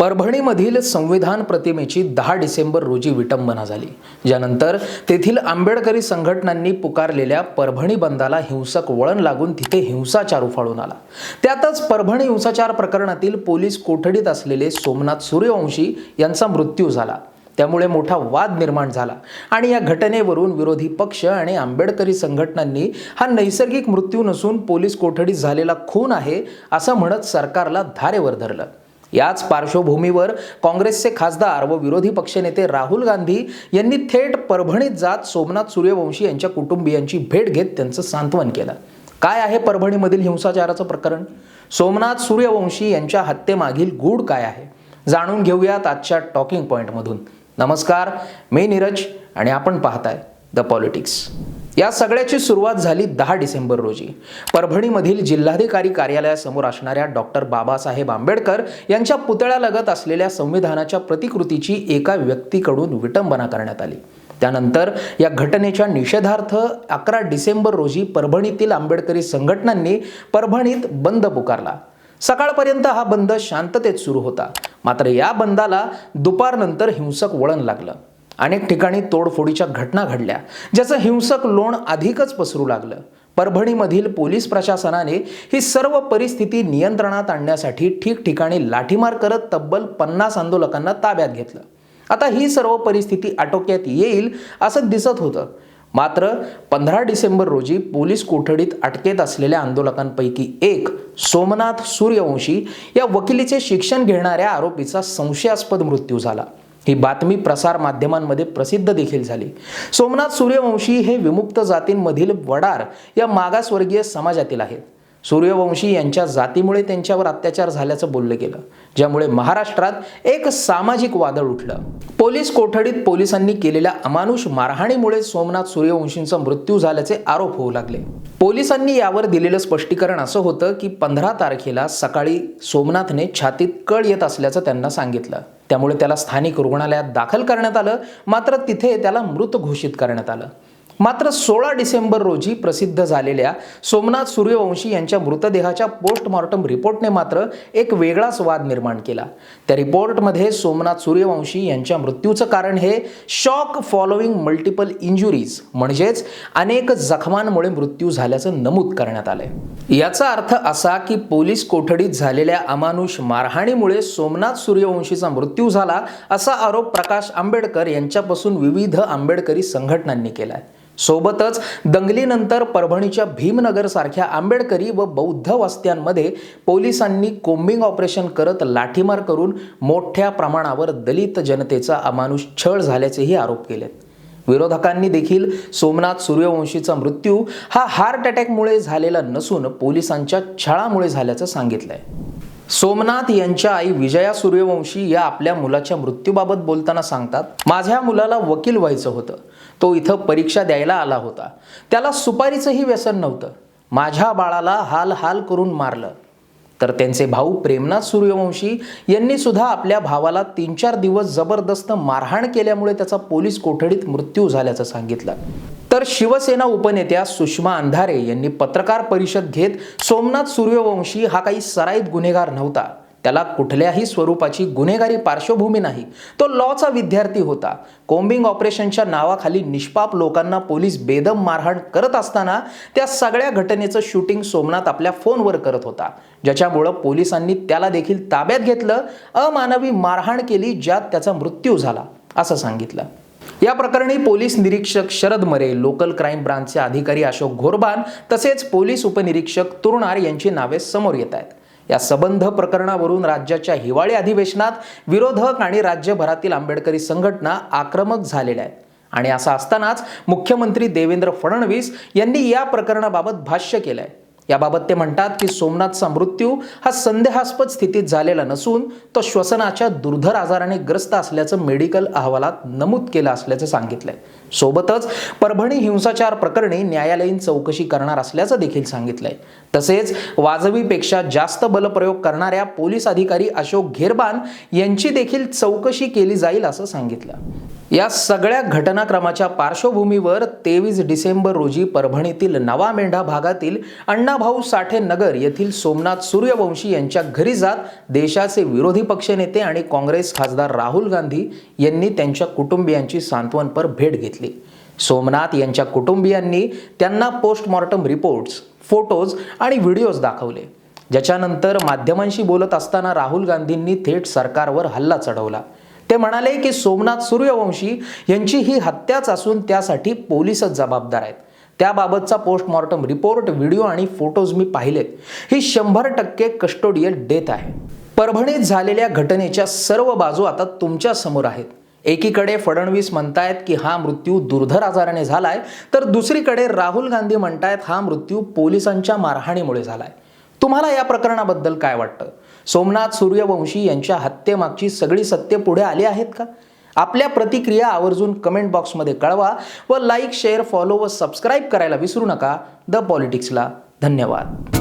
परभणीमधील संविधान प्रतिमेची दहा डिसेंबर रोजी विटंबना झाली. ज्यानंतर तेथील आंबेडकरी संघटनांनी पुकारलेल्या परभणी बंदाला हिंसक वळण लागून तिथे हिंसाचार उफाळून आला. त्यातच परभणी हिंसाचार प्रकरणातील पोलीस कोठडीत असलेले सोमनाथ सूर्यवंशी यांचा मृत्यू झाला. त्यामुळे मोठा वाद निर्माण झाला आणि या घटनेवरून विरोधी पक्ष आणि आंबेडकरी संघटनांनी हा नैसर्गिक मृत्यू नसून पोलीस कोठडीत झालेला खून आहे असं म्हणत सरकारला धारेवर धरलं. याच पार्श्वभूमीवर काँग्रेसचे खासदार व विरोधी पक्षनेते राहुल गांधी यांनी थेट परभणीत जात सोमनाथ सूर्यवंशी यांच्या कुटुंबियांची भेट घेत त्यांचं सांत्वन केलं. काय आहे परभणीमधील हिंसाचाराचं प्रकरण? सोमनाथ सूर्यवंशी यांच्या हत्येमागील गूढ काय आहे? जाणून घेऊयात आजच्या टॉकिंग पॉईंटमधून नमस्कार मी नीरज आणि आपण पाहताय द पॉलिटिक्स. या सगळ्याची सुरुवात झाली दहा डिसेंबर रोजी. परभणीमधील जिल्हाधिकारी कार्यालयासमोर असणाऱ्या डॉक्टर बाबासाहेब आंबेडकर यांच्या पुतळ्यालगत असलेल्या संविधानाच्या प्रतिकृतीची एका व्यक्तीकडून विटंबना करण्यात आली. त्यानंतर या घटनेच्या निषेधार्थ अकरा डिसेंबर रोजी परभणीतील आंबेडकरी संघटनांनी परभणीत बंद पुकारला. सकाळपर्यंत हा बंद शांततेत सुरू होता. मात्र या बंदाला दुपारनंतर हिंसक वळण लागलं. अनेक ठिकाणी तोडफोडीच्या घटना घडल्या ज्याचं हिंसक लोण अधिकच पसरू लागलं. परभणीमधील पोलीस प्रशासनाने ही सर्व परिस्थिती नियंत्रणात आणण्यासाठी ठिकठिकाणी लाठीमार करत तब्बल पन्नास आंदोलकांना ताब्यात घेतलं. आता ही सर्व परिस्थिती आटोक्यात येईल असं दिसत होतं. मात्र पंधरा डिसेंबर रोजी पोलीस कोठडीत अटकेत असलेल्या आंदोलकांपैकी एक सोमनाथ सूर्यवंशी या वकिलीचे शिक्षण घेणाऱ्या आरोपीचा संशयास्पद मृत्यू झाला. ही बातमी प्रसार माध्यमांमध्ये प्रसिद्ध देखील झाली. सोमनाथ सूर्यवंशी हे विमुक्त जातींमधील वडार या मागासवर्गीय समाजातील आहेत. सूर्यवंशी यांच्या जातीमुळे त्यांच्यावर अत्याचार झाल्याचं बोललं गेलं ज्यामुळे महाराष्ट्रात एक सामाजिक वादळ उठलं. पोलीस कोठडीत पोलिसांनी केलेल्या अमानुष मारहाणीमुळे सोमनाथ सूर्यवंशींचा मृत्यू झाल्याचे आरोप होऊ लागले. पोलिसांनी यावर दिलेलं स्पष्टीकरण असं होतं की पंधरा तारखेला सकाळी सोमनाथने छातीत कळ येत असल्याचं त्यांना सांगितलं. त्यामुळे त्याला स्थानिक रुग्णालयात दाखल करण्यात आलं. मात्र तिथे त्याला मृत घोषित करण्यात आलं. मात्र सोळा डिसेंबर रोजी प्रसिद्ध झालेल्या सोमनाथ सूर्यवंशी यांच्या मृतदेहाच्या पोस्टमॉर्टम रिपोर्टने मात्र एक वेगळाच वाद निर्माण केला. त्या रिपोर्टमध्ये सोमनाथ सूर्यवंशी यांच्या मृत्यूचं कारण हे शॉक फॉलोइंग मल्टिपल इंजुरीज म्हणजेच अनेक जखमांमुळे मृत्यू झाल्याचं नमूद करण्यात आलंय. याचा अर्थ असा की पोलीस कोठडीत झालेल्या अमानुष मारहाणीमुळे सोमनाथ सूर्यवंशीचा मृत्यू झाला असा आरोप प्रकाश आंबेडकर यांच्यापासून विविध आंबेडकरी संघटनांनी केलाय. सोबतच दंगलीनंतर परभणीच्या भीमनगर सारख्या आंबेडकरी व बौद्ध वस्त्यांमध्ये पोलिसांनी कोम्बिंग ऑपरेशन करत लाठीमार करून मोठ्या प्रमाणावर दलित जनतेचा अमानुष छळ झाल्याचेही आरोप केलेत. विरोधकांनी देखील सोमनाथ सूर्यवंशीचा मृत्यू हा हार्ट अटॅकमुळे झालेला नसून पोलिसांच्या छळामुळे झाल्याचं सांगितलंय. सोमनाथ यांच्या आई विजया सूर्यवंशी या आपल्या मुलाच्या मृत्यूबाबत बोलताना सांगतात माझ्या मुलाला वकील व्हायचं होतं. तो इथं परीक्षा द्यायला आला होता. त्याला सुपारीचंही व्यसन नव्हतं. माझ्या बाळाला हाल हाल करून मारलं. तर त्यांचे भाऊ प्रेमनाथ सूर्यवंशी यांनी सुद्धा आपल्या भावाला तीन चार दिवस जबरदस्त मारहाण केल्यामुळे त्याचा पोलीस कोठडीत मृत्यू झाल्याचं सांगितलं. तर शिवसेना उपनेत्या सुषमा अंधारे यांनी पत्रकार परिषद घेत सोमनाथ सूर्यवंशी हा काही सराईत गुन्हेगार नव्हता. त्याला कुठल्याही स्वरूपाची गुन्हेगारी पार्श्वभूमी नाही. तो लॉचा विद्यार्थी होता. कोम्बिंग ऑपरेशनच्या नावाखाली निष्पाप लोकांना पोलीस बेदम मारहाण करत असताना त्या सगळ्या घटनेचं शूटिंग सोमनाथ आपल्या फोनवर करत होता. ज्याच्यामुळं पोलिसांनी त्याला देखील ताब्यात घेतलं. अमानवी मारहाण केली ज्यात त्याचा मृत्यू झाला असं सांगितलं. या प्रकरणी पोलीस निरीक्षक शरद मरे लोकल क्राईम ब्रांचचे अधिकारी अशोक घोरबान तसेच पोलीस उपनिरीक्षक तुरुणार यांची नावे समोर येत आहेत. या सबंध प्रकरणावरून राज्याच्या हिवाळी अधिवेशनात विरोधक आणि राज्यभरातील आंबेडकरी संघटना आक्रमक झालेल्या आहेत. आणि असं असतानाच मुख्यमंत्री देवेंद्र फडणवीस यांनी या प्रकरणाबाबत भाष्य केलंय. याबाबत ते म्हणतात की सोमनाथचा मृत्यू हा संदेहास्पद स्थितीत झालेला नसून तो श्वसनाच्या दुर्धर आजाराने ग्रस्त असल्याचं मेडिकल अहवालात नमूद केलं असल्याचं सांगितलंय. सोबतच परभणी हिंसाचार प्रकरणी न्यायालयीन चौकशी करणार असल्याचं देखील सांगितलंय. तसेच वाजवीपेक्षा जास्त बलप्रयोग करणाऱ्या पोलीस अधिकारी अशोक घेरबान यांची देखील चौकशी केली जाईल असं सांगितलं. या सगळ्या घटनाक्रमाच्या पार्श्वभूमीवर तेवीस डिसेंबर रोजी परभणीतील नवा मेंढा भागातील अण्णाभाऊ साठे नगर येथील सोमनाथ सूर्यवंशी यांच्या घरी जात देशाचे विरोधी पक्षनेते आणि काँग्रेस खासदार राहुल गांधी यांनी त्यांच्या कुटुंबियांची सांत्वनपर भेट घेतली. सोमनाथ यांच्या कुटुंबियांनी त्यांना पोस्टमॉर्टम रिपोर्ट्स फोटोज आणि व्हिडिओज दाखवले. ज्याच्यानंतर माध्यमांशी बोलत असताना राहुल गांधींनी थेट सरकारवर हल्ला चढवला. ते म्हणाले की सोमनाथ सूर्यवंशी यांची ही हत्याच असून त्यासाठी पोलीसच जबाबदार आहेत. त्याबाबतचा पोस्टमॉर्टम रिपोर्ट व्हिडिओ आणि फोटोज मी पाहिलेत ही शंभर टक्के कस्टोडियल डेथ आहे. परभणीत झालेल्या घटनेच्या सर्व बाजू आता तुमच्यासमोर आहेत. एकीकडे फडणवीस म्हणतायत की हा मृत्यू दुर्धर आजाराने झालाय तर दुसरीकडे राहुल गांधी म्हणतायत हा मृत्यू पोलिसांच्या मारहाणीमुळे झालाय. तुम्हाला या प्रकरणाबद्दल काय वाटतं? सोमनाथ सूर्यवंशी यांच्या हत्येमागची सगळी सत्य पुढे आली आहेत का? आपल्या प्रतिक्रिया आवर्जून कमेंट बॉक्समध्ये कळवा व लाईक शेअर फॉलो व सबस्क्राईब करायला विसरू नका. द पॉलिटिक्सला धन्यवाद.